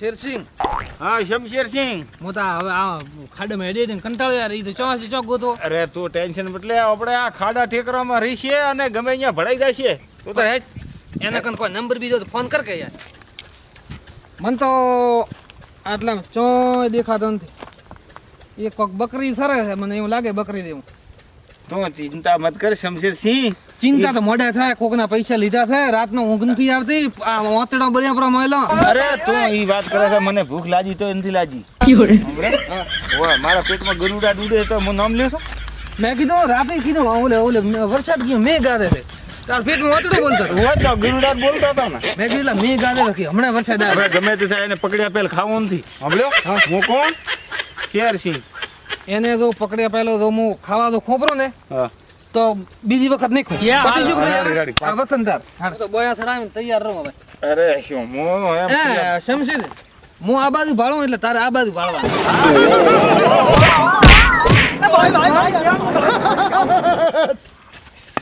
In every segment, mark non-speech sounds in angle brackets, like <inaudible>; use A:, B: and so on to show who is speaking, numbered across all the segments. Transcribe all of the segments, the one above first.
A: શેરસિંહ.
B: હા શમશેરસિંહ.
A: હું તો હવે આ ખાડામાં હેડી ને કંટાળ્યો યાર ઈ તો ચોથી ચોક ગોતો.
B: અરે તું ટેન્શન એટલે આપણે આ ખાડા ઠેકરામાં રહીશે અને ગમે અહીંયા ભળાઈ જશે
A: તું તો હેટ એના કન કોઈ નંબર બીજો તો ફોન કર કે યાર. મન તો આટલા ચોય દેખાતો નથી. એક કોક બકરી સરે છે મને એવું લાગે બકરી દેવું.
B: તું ચિંતા મત કર શમશેરસિંહ.
A: ચિંતા તો મોઢે થાય કોકના પૈસા લીધા છે રાતનો ઊંઘ નથી આવતી આ ઓતડો બળ્યા પર મળેલો
B: અરે તું ઈ વાત કરે છે મને ભૂખ લાગી તો નથી લાગી? ઓય, મારા પેટમાં ગરુડા ડૂડે તો હું નામ લેશો
A: મેં કીધું રાતે કીધું ઓલે ઓલે વરસાદ ગયો મેં ગાધે છે. તાર પેટમાં ઓતડો બોલતો હતો
B: તો ગરુડા બોલતો બોલતા ને.
A: મેં કીધું મેં ગાધે નથી હમણાં વરસાદ આવે
B: ગમે તે થાય એને પકડ્યા પેલ ખાવું નથી. સાંભળ્યો હું કોણ? શેરસિંહ.
A: એને જો પકડ્યા પહેલો જો હું ખાવા જો ખોપરો ને તો બીજી વખત નહીં
B: ખોઈ.
A: આ તો બોયા ચડાવીને તૈયાર રહો હવે.
B: અરે શું હું
A: શમશીર હું આ બાજુ ભાળું એટલે તારે આ બાજુ ભાળવા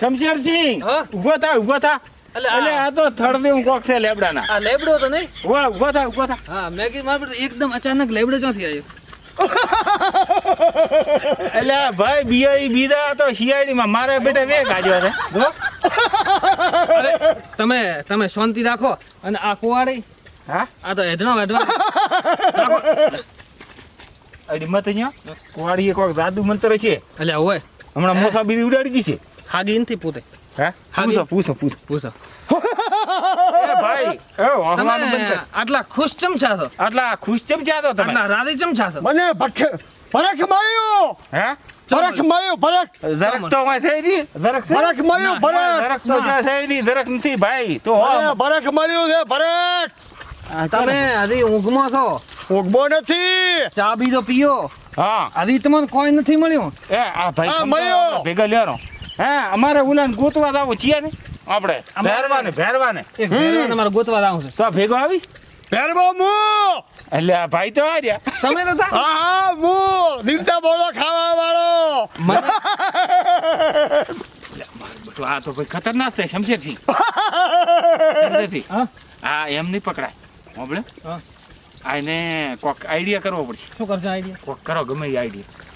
B: શમશેરસિંહ
A: હા?
B: ઊભો થા ઊભો થા.
A: એટલે આ
B: તો થડદે હું કોક છે લેબડાના.
A: આ લેબડો તો નહીં?
B: ઊભો ઊભો થા ઊભો થા.
A: હા એકદમ અચાનક લેબડો ક્યાંથી આવ્યો?
B: એટલે ભાઈ બીઆઈ બીજા તો શિયાળીમાં મારા બેટા બે કાઢ્યો છે.
A: તમે તમે શાંતિ રાખો. અને આ કુવાડી
B: હા?
A: આ તો હેડનો હેડવા રાખો.
B: અડી મત અહીંયા કુવાડીએ કોક જાદુ મંત્ર છે.
A: એટલે હોય
B: હમણાં મોસા બીજી ઉડાડી છે.
A: હાગી નથી પોતે.
B: હા. પૂછો પૂછો પૂછો.
A: પૂછો.
B: ભાઈ. એ વાહવાનું બંધ કર.
A: આટલા ખુશ ચમ છો?
B: આટલા ખુશ કેમ થયા છો તમે?
A: આટલા રાધી ચમ છો?
C: મને ભખ ફરક માર્યો
B: હે?
C: ફરક માર્યો ફરક
B: જરાક તો વાંય થઈ રહી જરાક છે?
C: ફરક માર્યો
B: ના, જરાક તો છે થઈ રહી જરાક નથી ભાઈ. તો હો.
C: ફરક માર્યો છે
B: ચાલો.
A: તમે હજી ઊંઘમાં છો?
C: ઉગબો નથી.
A: ચા બીજો પીઓ.
B: હા.
A: હજી તમને કોઈ નથી મળ્યું.
B: એ આ ભાઈ
C: આ
B: સમજાવો
C: મળ્યો.
B: ભેગા લેરો હે અમારે ઉલાન ગોતવા જાવું છીએ ને? આપણે. ભેરવાને ભેરવાને.
A: એક ભેરવાને મારે ગોતવા જાવું છે.
B: તો આ ભેગો આવી?
C: પહેરવો મુ!
B: એટલે આ ભાઈ તો આર્યા
A: તમે તો
C: હા હા મુ! દીવતા બોલો ખાવા વાળો
B: આ તો ભાઈ ખતરનાક છે શમશેરસિંહ. <laughs> શમશેરસિંહ.
A: હા?
B: એમ નહીં પકડાય. હોબળે
A: હા.
B: આ એને કોક આઈડિયા કરવો પડશે.
A: શું કરશો આઈડિયા
B: કોક કરો ગમે એ આઈડિયા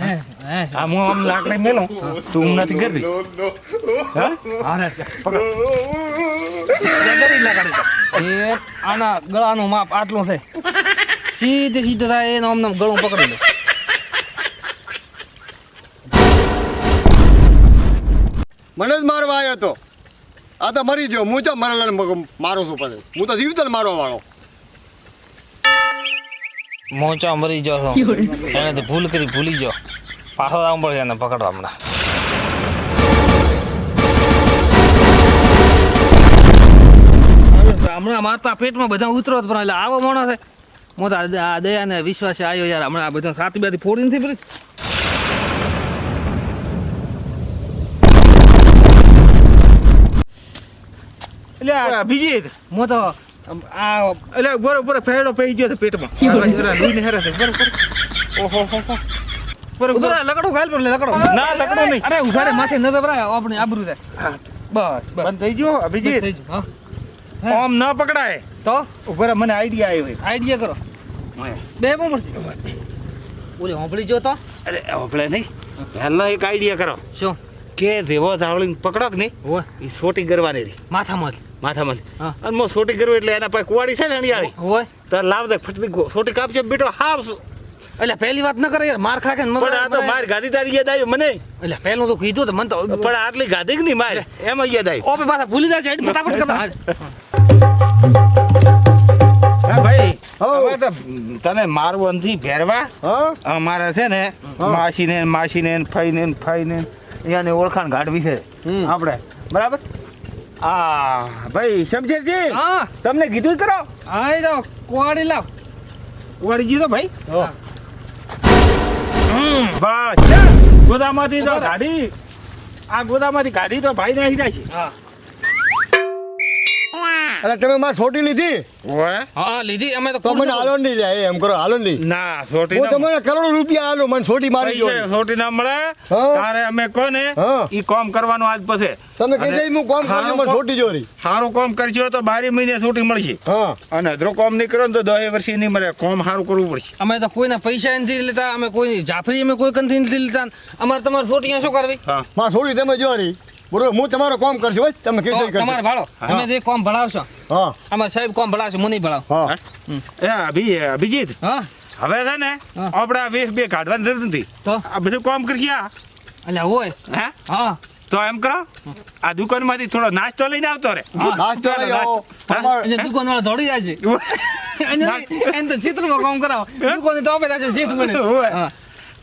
A: હે, હે.
B: આ હું આમ લાકડી મેલું. તું નથી કરતી.
A: એ આના ગળાનું માપ આટલું છે. સીધે સીધે થાય એનો આમ ગળું પકડી લે.
C: મને જ મારવા આવ્યો તો. આ તો મરી ગયો. હું તો મરેલા મારું છું પછી? હું તો જીવતો મારવા વાળો.
A: મોચા મરી છો. એને તો ભૂલ કરી ભૂલી જાઓ પાછો આવવું પડશે એને પકડવા હમણાં. હમણાં માતા પેટમાં બધા ઉતરો જ પણ એટલે આવો માણસ હું તો આ દયા ને વિશ્વાસે આવ્યો યાર હમણાં આ બધા સાત બાતી ફોડી નથી પડી.
B: એટલે બીજી.
A: હું તો આ
B: એટલે બરો બરો ફેરડો પહી ગયો પેટમાં. લઈને હેરા છે બરો ઓહો હો હો.
A: લકડો ખાઈ પડે લકડો.
B: ના લકડો નહીં.
A: અરે માથે ન દબરાય આપણે આબરૂ થાય બસ
B: બંધ થઈ ગયો અભિજીત?
A: થઈ ગયું, હા.
B: આમ ન પકડાય.
A: તો?
B: ઉપર મને આઈડિયા આવ્યો
A: આઈડિયા કરો. બે પણ પડશે ઓલે હોંભળી જો તો.
B: અરે આપણે નહીં. પહેલા એક આઈડિયા કરો.
A: શું?
B: કે દેવો ધાવળી પકડો કે નહીં.
A: હોય
B: એ સોટી કરવાની રહી.
A: માથામાં.
B: માથામાં. અને મો સોટી કરવું એટલે એના પાસે કુવાડી છે ને અણિયાળી.
A: હોય
B: તો લાવ દે ફટતી સોટી કાપશે બેટો હાવ સુ-
A: એટલે પહેલી વાત ન કરે યાર માર ખા કે ને
B: પણ આ તો માર ગાદી તારી યાદ આવ્યો મને.
A: એટલે પહેલું તો કીધું તો મન તો
B: પણ આટલી ગાદી કે નહીં માર? એમાં યાદ આવી.
A: ઓપે પાછા ભૂલી જાય છે ફટાફટ કરતા.
B: હા ભાઈ હવે તો તને મારવો નથી ભેરવા
C: હા.
B: અમારે છે ને માસીને ને માસીને ને ફઈને ને ફઈને ને અહીંયાની ઓળખાણ કાઢવી છે.
C: હમ.
B: આપણે. બરાબર? આ ભાઈ શમશેરજી
A: હા.
B: તમને કીધું કરો. કરો
A: એ જાઓ કુવાડી લાવ.
B: કુવાડી ગયો ભાઈ?
C: હા.
B: બસ ગોદામાંથી તો ગાડી આ ગોદામાંથી ગાડી તો ભાઈ ને આવી જાય છે
A: હા.
C: અને તમે માર છોટી લીધી?
B: ઓય
A: હા લીધી. અમે તો
C: મને હાલો નહીં લે એમ કરો હાલો નહીં.
B: ના છોટી
C: હું તમને કરોડો રૂપિયા હાલો મને છોટી મારી જો
B: છોટી સોટી ના મળે. તારે અમે કોને. ઈ કામ કરવાનું આજ પછી.
C: તમે કહી દઈ હું કોમ
B: હારું
C: કરજો મને છોટી જોરી
B: સારું કામ કરશો તો બારે મહિને છોટી મળશે.
C: હા.
B: અને જો કામ નહીં કરો ને તો દસ વર્ષ નહીં મળે. કામ સારું કરવું પડશે.
A: અમે તો કોઈના પૈસા નથી લેતા અમે કોઈ જાફરી અમે કોઈ કંથી નથી લેતા. અમારે તમારે છોટી શું કરવી?
B: હા.
C: મારી છોટી તમે જોરી બરોબર હું તમારો કોમ કરશું હોય તમે
A: તો
C: કહી
A: તમારે ભાડો. અમે જે કોમ ભણાવશો
C: હા.
A: અમારે સાહેબ કોમ ભણાવશો મને નહીં ભણાવ.
C: હા.
B: એ અભી અભિજીત
A: હા.
B: હવે છે ને
A: આપડા
B: આપણે વીસ બે કાઢવાની જરૂર નથી.
A: તો?
B: આ બધું કામ કરશે આ.
A: એટલે હોય.
B: હે?
A: હા.
B: તો એમ કરો આ દુકાનમાંથી થોડો નાસ્તો લઈને આવતો રે.
C: નાસ્તો લઈ આવો.
A: દુકાન વાળા દોડી જાય છે. <laughs> એને તો ચિત્રમાં કામ કરાવો. દુકાન તો આપે છે સીટ બને હા.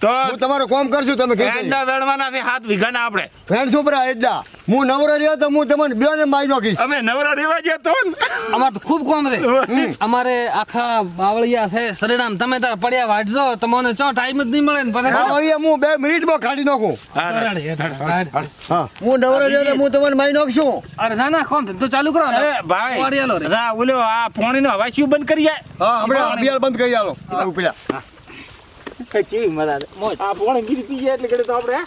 B: તો
C: હું તમારો કોમ કરશું તમે
B: એંડા વેણવાના છે હાથ વીઘાના આપણે.
C: ફ્રેન્ડ છોકરા એડા હું નવરો રહ્યો તો હું તમને બે મારી નાખીશ.
B: અમે નવરા રહેવા ગયા તો
A: અમાર તો ખૂબ કોમ છે. અમારે આખા બાવળિયા છે સરેરામ તમે તાર પડ્યા વાટજો તમને ચો ટાઈમ જ નહીં મળે ને પણ
C: હા, હું બે મિનિટમાં કાઢી નાખું.
B: હા,
C: નવરો રહ્યો તો હું તમને મારી નાખશું.
A: અરે ના ના કોમ તો ચાલુ કરો
B: એ ભાઈ
A: વાડિયાલો રે.
B: ઓલો આ પોણીનો શું બંધ કરી જાય
C: હા હમણાં અભિયાન બંધ કરી આલો. પેલા
B: કઈ ચેવી
A: મજા.
B: આ પોણ ગીરી પી જાય એટલે ઘડી તો આપણે